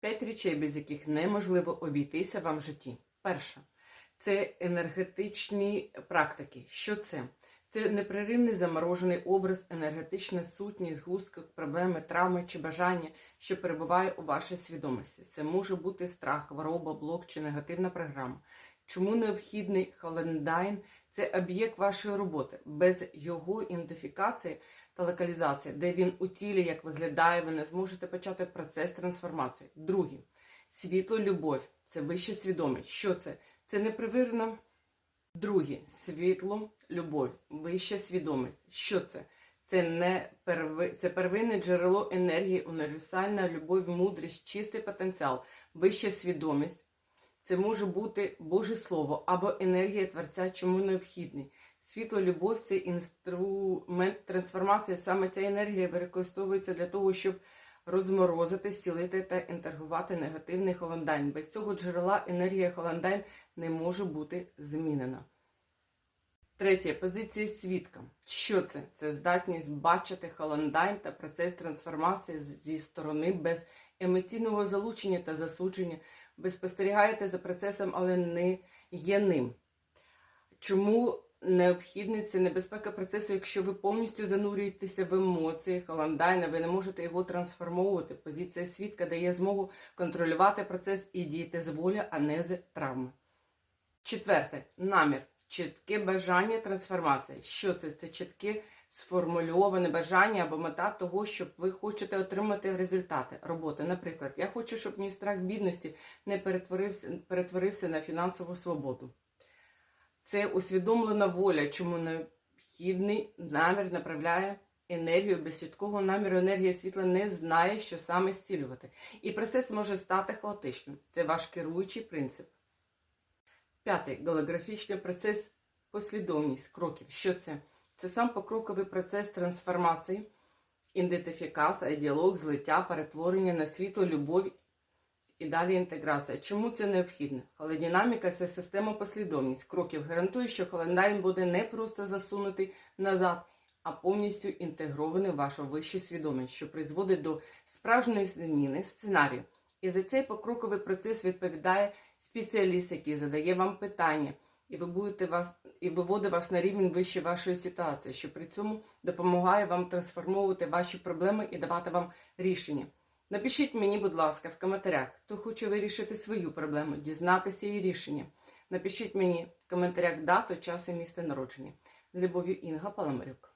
П'ять речей, без яких неможливо обійтися вам в житті. Перша це енергетичні практики. Що це? Це непреривний заморожений образ, енергетична сутність, згусток, проблеми, травми чи бажання, що перебуває у вашій свідомості. Це може бути страх, хвороба, блок чи негативна програма. Чому необхідний Холендайн? Це об'єкт вашої роботи. Без його ідентифікації та локалізації, де він у тілі, як виглядає, ви не зможете почати процес трансформації. Друге світло, любов це вища свідомість. Що це? Це непривірно. Друге світло, любов, вища свідомість. Що це? Це не перви... це первинне джерело енергії, універсальна любов, мудрість, чистий потенціал, вища свідомість. Це може бути Боже Слово або енергія Творця, чому необхідний. Світло, любов це інструмент трансформації. Саме ця енергія використовується для того, щоб розморозити, зцілити та інтергувати негативний холодайн. Без цього джерела енергія холодайн не може бути змінена. Третє позиція свідка. Що це? Це здатність бачити холодайн та процес трансформації зі сторони без емоційного залучення та засудження. Ви спостерігаєте за процесом, але не є ним. Чому необхідний це небезпека процесу, якщо ви повністю занурюєтеся в емоції холандайна, ви не можете його трансформовувати. Позиція свідка дає змогу контролювати процес і діяти з волі, а не з травми. Четверте намір. Чітке бажання трансформації. Що це? Це чітке сформульоване бажання або мета того, щоб ви хочете отримати результати роботи. Наприклад, я хочу, щоб мій страх бідності не перетворився, перетворився на фінансову свободу. Це усвідомлена воля, чому необхідний намір направляє енергію. Без чіткого наміру енергія світла не знає, що саме зцілювати. І процес може стати хаотичним. Це ваш керуючий принцип. П'ятий голографічний процес послідовність кроків. Що це? Це сам покроковий процес трансформації, ідентифікація, діалог, злиття, перетворення на світло, любов і далі інтеграція. Чому це необхідно? Холодинаміка це система послідовність кроків. Гарантує, що холодайн буде не просто засунутий назад, а повністю інтегрований в вашу вищу свідомість, що призводить до справжньої зміни сценарію. І за цей покроковий процес відповідає спеціаліст, який задає вам питання, і ви будете вас і виводить вас на рівень вище вашої ситуації, що при цьому допомагає вам трансформовувати ваші проблеми і давати вам рішення. Напишіть мені, будь ласка, в коментарях, хто хоче вирішити свою проблему, дізнатися її рішення. Напишіть мені в коментарях дату, час і місце народження. З любов'ю Інга Паламарюк.